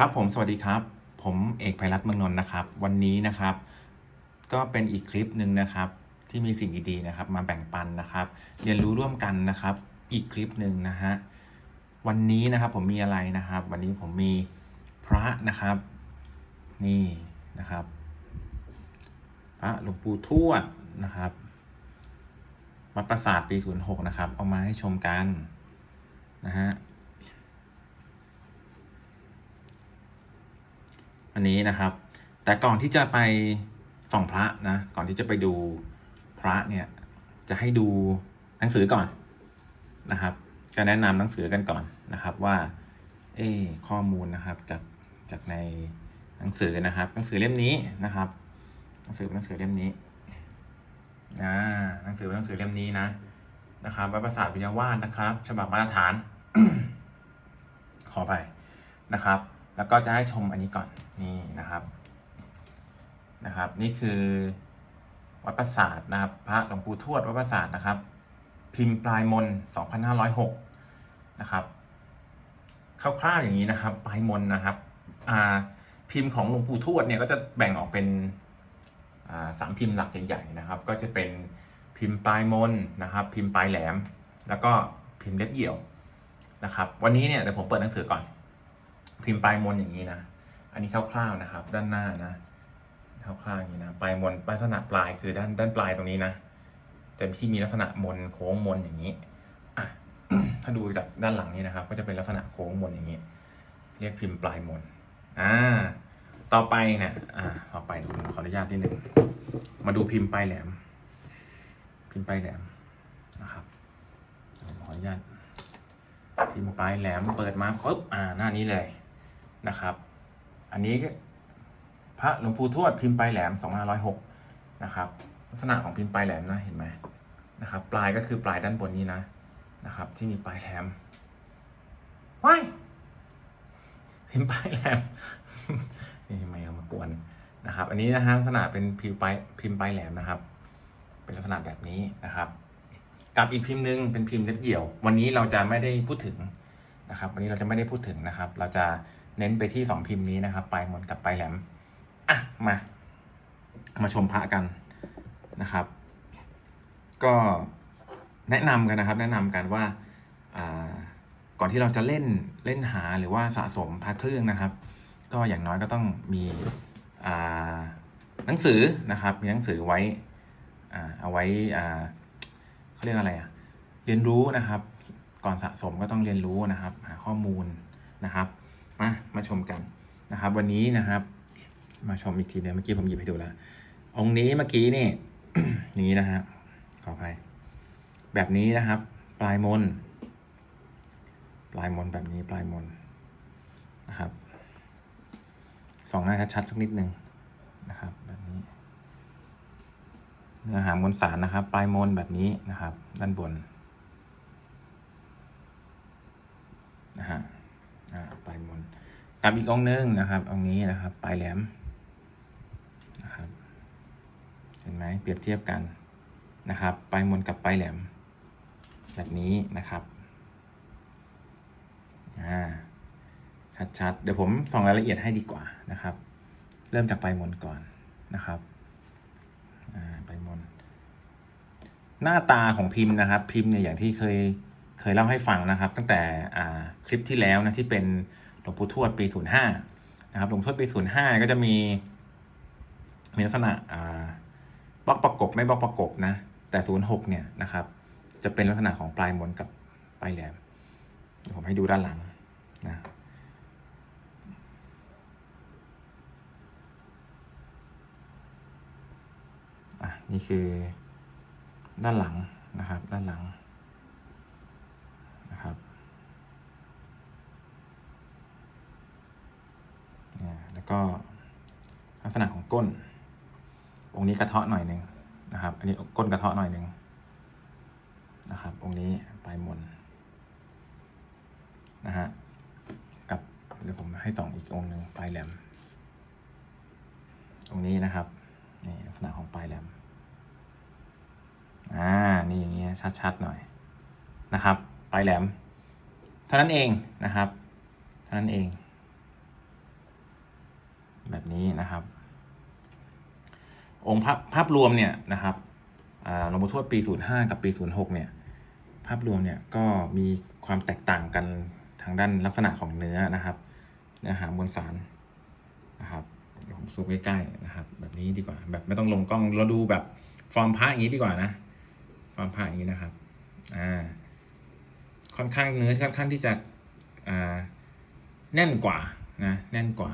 ครับผมสวัสดีครับ ผมเอกภัยรัตน์เมืองนนท์นะครับ วันนี้นะครับ ก็เป็นอีกคลิปหนึ่งนะครับ ที่มีสิ่งดีๆนะครับ มาแบ่งปันนะครับ เรียนรู้ร่วมกันนะครับ อีกคลิปหนึ่งนะฮะวันนี้นะครับผมมีอะไรนะครับ วันนี้ผมมีพระนะครับ นี่นะครับ พระหลวงปู่ทวดนะครับวัดประสาทปี 06 นะครับ เอามาให้ชมกันนะฮะ อันนี้นะครับ แต่ก่อนที่จะไปส่องพระนะก่อนที่จะไปดูพระเนี่ยจะให้ดูหนังสือก่อนนะครับก็แนะนำหนังสือกันก่อนนะครับว่าเอ้ข้อมูลนะครับจากจากในหนังสือนะครับ หนังสือเล่มนี้นะครับ หนังสือเป็นหนังสือเล่มนี้นะหนังสือเป็นหนังสือเล่มนี้นะนะครับวัดประสาทวิญญาวาสนะครับ ฉบับมาตรฐาน ขอไปนะครับ แล้วก็จะให้ชมอันนี้ก่อนนี่นะครับนะครับ นี่คือวัดประสาทนะครับ พระหลวงปู่ทวดวัดประสาทนะครับ พิมพ์ปลายมน 2506 นะครับคร่าวๆอย่างนี้นะครับ ปลายมนนะครับอ่าพิมพ์ของหลวงปู่ทวดเนี่ยก็จะแบ่งออกเป็นอ่าสามพิมพ์หลักใหญ่ๆนะครับ ก็จะเป็นพิมพ์ปลายมนนะครับ พิมพ์ปลายแหลม แล้วก็พิมพ์เล็บเหี่ยวนะครับ วันนี้เนี่ยเดี๋ยวผมเปิดหนังสือก่อน พิมพ์ปลายมนอย่างนี้นะ อันนี้คร่าวๆนะครับ ด้านหน้านะคร่าวๆอย่างนี้นะปลายมนลักษณะปลายคือด้านด้านปลายตรงนี้นะจะที่มีลักษณะมนโค้งมนอย่างนี้อะถ้าดูจากด้านหลังนี้นะครับ ก็จะเป็นลักษณะโค้งมนอย่างนี้ เรียกพิมพ์ปลายมนอ่าต่อไปเนี่ยอ่าต่อไปผมขออนุญาตนิดนึงมาดูพิมพ์ปลายแหลม พิมพ์ปลายแหลมนะครับขออนุญาตพิมพ์ปลายแหลมเปิดมาปุ๊บอ่าหน้านี้เลย นะครับ อันนี้พระหลวงปู่ทวดพิมพ์ปลายแหลม2506นะครับลักษณะของพิมพ์ปลายแหลมนะเห็นไหมนะครับ ปลายก็คือปลายด้านบนนี้นะนะครับ ที่มีปลายแหลมว้ายพิมพ์ปลายแหลมนี่ทำไมเอามากวนนะครับ อันนี้นะฮะลักษณะเป็นพิมพ์ปลายพิมพ์ปลายแหลมนะครับ เป็นลักษณะแบบนี้นะครับกับอีกพิมพ์หนึ่งเป็นพิมพ์เล็บเหี่ยว วันนี้เราจะไม่ได้พูดถึงนะครับ วันนี้เราจะไม่ได้พูดถึงนะครับ เราจะ เน้นไปที่สองพิมพ์นี้นะครับปลายมนกับปลายแหลมอะมา มาชมพระกันนะครับ ก็แนะนำกันนะครับ แนะนำกันว่าก่อนที่เราจะเล่นเล่นหาหรือว่าสะสมพระเครื่องนะครับ ก็อย่างน้อยก็ต้องมีหนังสือนะครับ มีหนังสือไว้เอาไว้เขาเรียกอะไรอะเรียนรู้นะครับ ก่อนสะสมก็ต้องเรียนรู้นะครับ หาข้อมูลนะครับ มามาชมกันนะครับ วันนี้นะครับ มาชมอีกทีเดียวเมื่อกี้ผมหยิบให้ดูแล้วองค์นี้เมื่อกี้นี่นี้นะฮะขออภัยแบบนี้นะครับ ปลายมน ปลายมนแบบนี้ปลายมนนะครับสองหน้าชัดๆสักนิดหนึ่งนะครับ แบบนี้ เนื้อหามวลสารนะครับ ปลายมนแบบนี้นะครับ ด้านบนนะฮะ อ่าปลายมนกับอีกองหนึงนะครับองนี้นะครับ ปลายแหลมนะครับ เห็นไหมเปรียบเทียบกันนะครับ ปลายมนกับปลายแหลม แบบนี้นะครับอ่าชัดๆเดี๋ยวผมส่องรายละเอียดให้ดีกว่านะครับ เริ่มจากปลายมนก่อนนะครับอ่าไปมนหน้าตาของพิมพ์นะครับ พิมพ์เนี่ยอย่างที่เคย เคยเล่าให้ฟังนะครับ ตั้งแต่คลิปที่แล้วนะที่เป็นหลวงปู่ทวดปี 05 นะครับหลวงปู่ทวดปี 05 ก็จะมีมีลักษณะบล็อกประกบไม่บล็อกประกบนะแต่ 06 เนี่ยนะครับ จะเป็นลักษณะของปลายมนกับปลายแหลมเดี๋ยวผมให้ดูด้านหลังนะนี่คือด้านหลังนะครับ ด้านหลังนะครับอ่าแล้ว ก็ลักษณะของก้น องค์นี้กระเทาะหน่อยหนึ่งนะครับ อันนี้ก้นกระเทาะหน่อยหนึ่งนะครับ องค์นี้ปลายมนนะฮะกับเดี๋ยวผมให้สองอีกองค์หนึ่งปลายแหลมองนี้นะครับนี่ลักษณะของปลายแหลมอ่านี่อย่างเงี้ยชัดๆหน่อยนะครับ ปลายแหลม เท่านั้นเองนะครับ เท่านั้นเอง แบบนี้นะครับ องค์ภาพภาพรวมเนี่ยนะครับหลวงปู่ทวดปี 05 กับปี 06 เนี่ย ภาพรวมเนี่ยก็มีความแตกต่างกันทางด้านลักษณะของเนื้อนะครับเนื้อหามวลสารนะครับผมซูมใกล้ๆนะครับ แบบนี้ดีกว่า แบบไม่ต้องลงกล้องเราดูแบบฟอร์มพระอย่างนี้ดีกว่านะฟอร์มพระอย่างนี้นะครับอ่าค่อนข้างเนื้อค่อนข้างที่จะอ่าแน่นกว่านะแน่นกว่า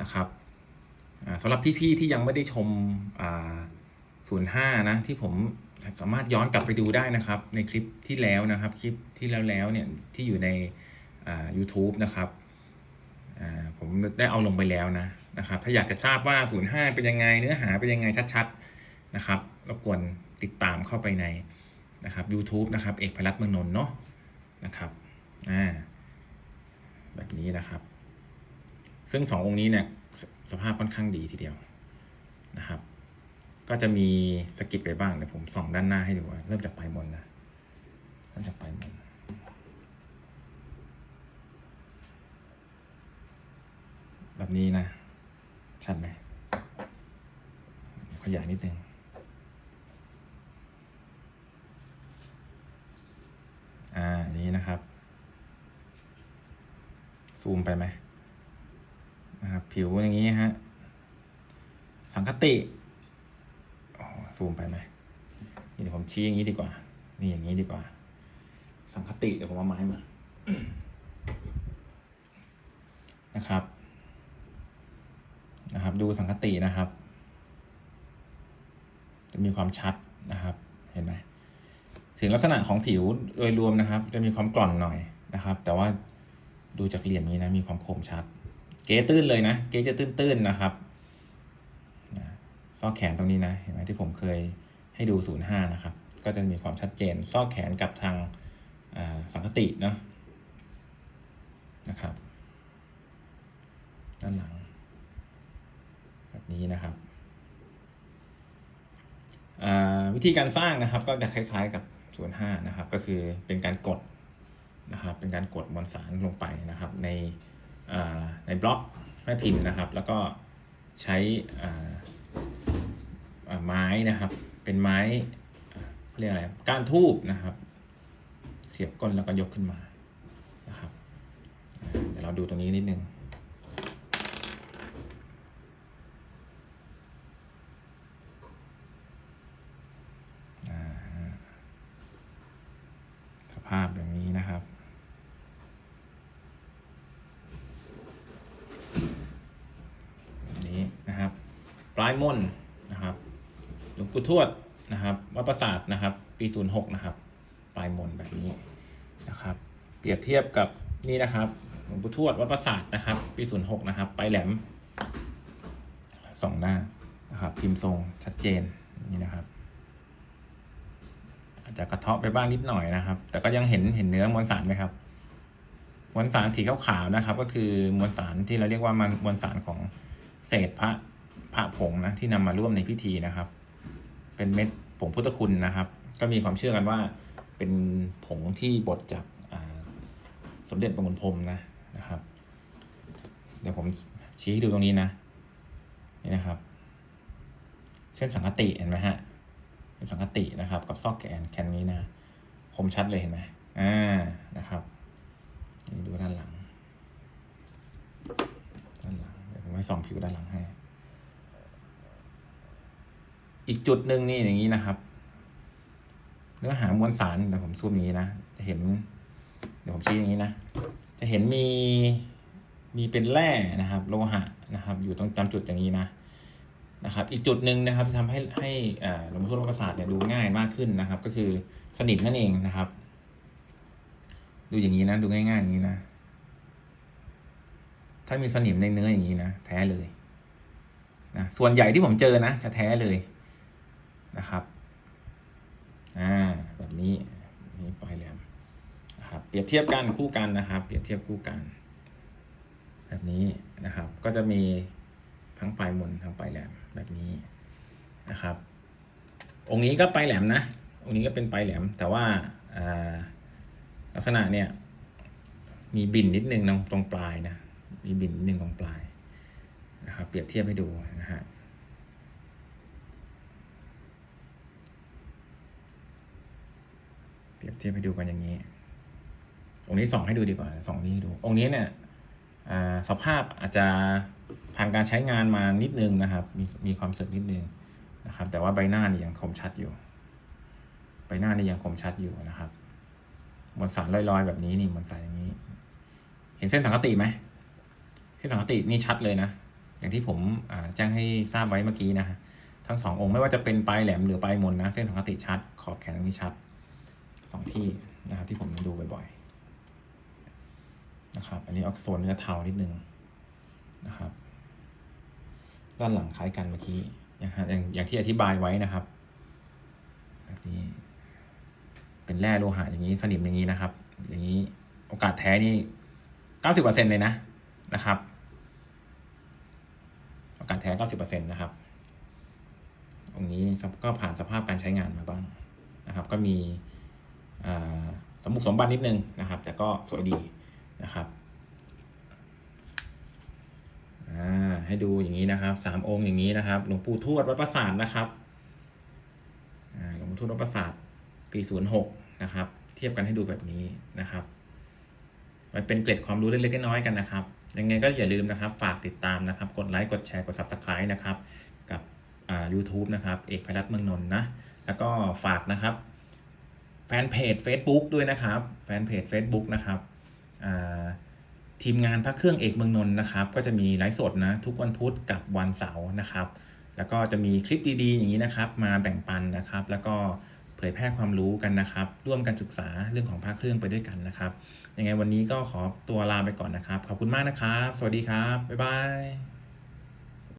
นะครับสำหรับพี่ๆที่ยังไม่ได้ชมศูนย์ห้านะที่ผมสามารถย้อนกลับไปดูได้นะครับ ในคลิปที่แล้วนะครับ คลิปที่แล้วแล้วๆเนี่ยที่อยู่ในอ่า YouTube นะครับผมได้เอาลงไปแล้วนะนะครับ ถ้าอยากจะทราบว่า 05 เป็นยังไงเนื้อหาเป็นยังไงชัดๆนะครับรบกวนติดตามเข้าไปในนะครับ YouTube นะครับ เอกพลัตเมืองนนท์เนาะนะครับอ่าแบบนี้นะครับ ซึ่งสององค์นี้เนี่ยสภาพค่อนข้างดีทีเดียวนะครับ ก็จะมีสกิดไปบ้างเดี๋ยวผมส่องด้านหน้าให้ดูว่าเริ่มจากปลายมนนะเริ่มจากปลายมนแบบนี้นะ ชัดไหมขยายนิดนึงอ่าอย่างนี้นะครับ ซูมไปไหม ผิวอย่างนี้ฮะ สังคติอ๋อซูมไปไหมนี่เดี๋ยวผมชี้อย่างนี้ดีกว่า นี่อย่างนี้ดีกว่า สังคติเดี๋ยวผมเอาไม้มา นะครับ นะครับ ดูสังคตินะครับ จะมีความชัดนะครับ เห็นไหมถึงลักษณะของผิวโดยรวมนะครับ จะมีความกร่อนหน่อยนะครับ แต่ว่าดูจากเหลี่ยมนี้นะ มีความคมชัด เก๋ตื้นเลยนะ เก๋จะตื้นๆนะครับซอกแขนตรงนี้นะ เห็นไหมที่ผมเคยให้ดู 05 นะครับ ก็จะมีความชัดเจน ซอกแขนกับทางสังคติเนาะนะครับ ด้านหลัง แบบนี้นะครับวิธีการสร้างนะครับก็จะคล้ายๆกับส่วน5นะครับ ก็คือเป็นการกดนะครับ เป็นการกดมวลสารลงไปนะครับ ใน ในบล็อกแม่พิมพ์นะครับ แล้วก็ใช้อ่าอ่าไม้นะครับ เป็นไม้อ่าเรียกอะไรก้านทูบนะครับ เสียบก้นแล้วก็ยกขึ้นมานะครับเดี๋ยวเราดูตรงนี้นิดนึงสภาพอย่างนี้นะครับ ปลายมนนะครับหลวงปู่ทวดนะครับวัดประสาทนะครับ ปี 06 นะครับ ปลายมนแบบนี้นะครับ เปรียบเทียบกับนี่นะครับหลวงปู่ทวดวัดประสาทนะครับ ปี 06 นะครับปลายแหลมสองหน้านะครับพิมพ์ทรงชัดเจนนี่นะครับอาจจะกระเทาะไปบ้างนิดหน่อยนะครับ แต่ก็ยังเห็นเห็นเนื้อมวลสารไหมครับมวลสารสีขาวๆนะครับ ก็คือมวลสารที่เราเรียกว่ามันมวลสารของเศษพระ พระผงนะที่นำมาร่วมในพิธีนะครับ เป็นเม็ดผงพุทธคุณนะครับ ก็มีความเชื่อกันว่าเป็นผงที่บดจากสมเด็จพระมงคลพรมนะนะครับ เดี๋ยวผมชี้ให้ดูตรงนี้นะนี่นะครับ เช่นสังกติเห็นไหมฮะเป็นสังคตินะครับ กับซอกแขนแขนนี้นะคมชัดเลยเห็นไหมอ่านะครับดูด้านหลังด้านหลังเดี๋ยวผมให้ส่องผิวด้านหลังให้ อีกจุดหนึ่งนี่อย่างนี้นะครับ เนื้อหามวลสารเดี๋ยวผมซูมอย่างนี้นะจะเห็น เดี๋ยวผมชี้อย่างนี้นะ จะเห็นมีมีเป็นแร่นะครับ โลหะนะครับ อยู่ตรงตามจุดอย่างนี้นะนะครับ อีกจุดหนึ่งนะครับที่ทำให้ให้อ่าหลวงพ่อรประสาทเนี่ยดูง่ายมากขึ้นนะครับ ก็คือสนิมนั่นเองนะครับ ดูอย่างนี้นะ ดูง่ายๆอย่างนี้นะ ถ้ามีสนิมในเนื้ออย่างนี้นะแท้เลยนะส่วนใหญ่ที่ผมเจอนะจะแท้เลย นะครับอ่าแบบนี้นี่ปลายแหลมนะครับเปรียบเทียบกันคู่กันนะครับ เปรียบเทียบคู่กัน แบบนี้นะครับ ก็จะมีทั้งปลายมนทั้งปลายแหลมแบบนี้นะครับ องค์นี้ก็ปลายแหลมนะองค์นี้ก็เป็นปลายแหลม แต่ว่าลักษณะเนี่ยมีบินนิดนึงตรงปลายนะมีบินนิดนึงตรงปลายนะครับเปรียบเทียบให้ดูนะฮะ เปรียบเทียบให้ดูกันอย่างนี้ องค์นี้ส่องให้ดูดีกว่าส่องนี้ดู องค์นี้เนี่ยสภาพอาจจะผ่านการใช้งานมานิดนึงนะครับ มีมีความสึกนิดนึงนะครับ แต่ว่าใบหน้านี่ยังคมชัดอยู่ ใบหน้านี่ยังคมชัดอยู่นะครับมวลสารลอยๆ แบบนี้นี่มวลสารอย่างนี้ เห็นเส้นสังกติไหมเส้นสังกตินี่ชัดเลยนะอย่างที่ผมแจ้งให้ทราบไว้เมื่อกี้นะฮะทั้งสององค์ไม่ว่าจะเป็นปลายแหลมหรือปลายมนนะ เส้นสังกติชัด ขอบแขนตรงนี้ชัด สองที่นะครับที่ผมดูบ่อยๆนะครับ อันนี้ออกโซนเนื้อเทานิดนึงนะครับ ด้านหลังคล้ายกันเมื่อกี้อย่างฮะอย่างอย่างที่อธิบายไว้นะครับแบบนี้เป็นแร่โลหะอย่างนี้สนิมอย่างนี้นะครับ อย่างนี้โอกาสแท้นี่เก้าสิบเปอร์เซ็นเลยนะนะครับ โอกาสแท้เก้าสิบเปอร์เซ็นนะครับตรงนี้ก็ผ่านสภาพการใช้งานมาบ้างนะครับ ก็มี สมบุกสมบัตินิดนึงนะครับ แต่ก็สวยดีนะครับให้ดูอย่างนี้นะครับสามองค์อย่างนี้นะครับ หลวงปู่ทวดวัดประสาทนะครับหลวงปู่ทวดวัดประสาทปีศูนย์หกนะครับ เทียบกันให้ดูแบบนี้นะครับมันเป็นเกร็ดความรู้เล็กๆน้อยๆกันนะครับ ยังไงก็อย่าลืมนะครับ ฝากติดตามนะครับ กดไลค์กดแชร์กด subscribe นะครับ กับอ่า YouTube นะครับ เอกพรัตน์เมืองนนท์นะ แล้วก็ฝากนะครับ แฟนเพจ Facebook ด้วยนะครับ แฟนเพจ Facebook นะครับทีมงานพระเครื่องเอกเมืองนนท์นะครับ ก็จะมีไลฟ์สดนะทุกวันพุธกับวันเสาร์นะครับ แล้วก็จะมีคลิปดีๆ อย่างนี้นะครับ มาแบ่งปันนะครับ แล้วก็เผยแพร่ความรู้กันนะครับ ร่วมกันศึกษาเรื่องของพระเครื่องไปด้วยกันนะครับยังไงวันนี้ก็ขอตัวลาไปก่อนนะครับ ขอบคุณมากนะครับ สวัสดีครับบ๊ายบาย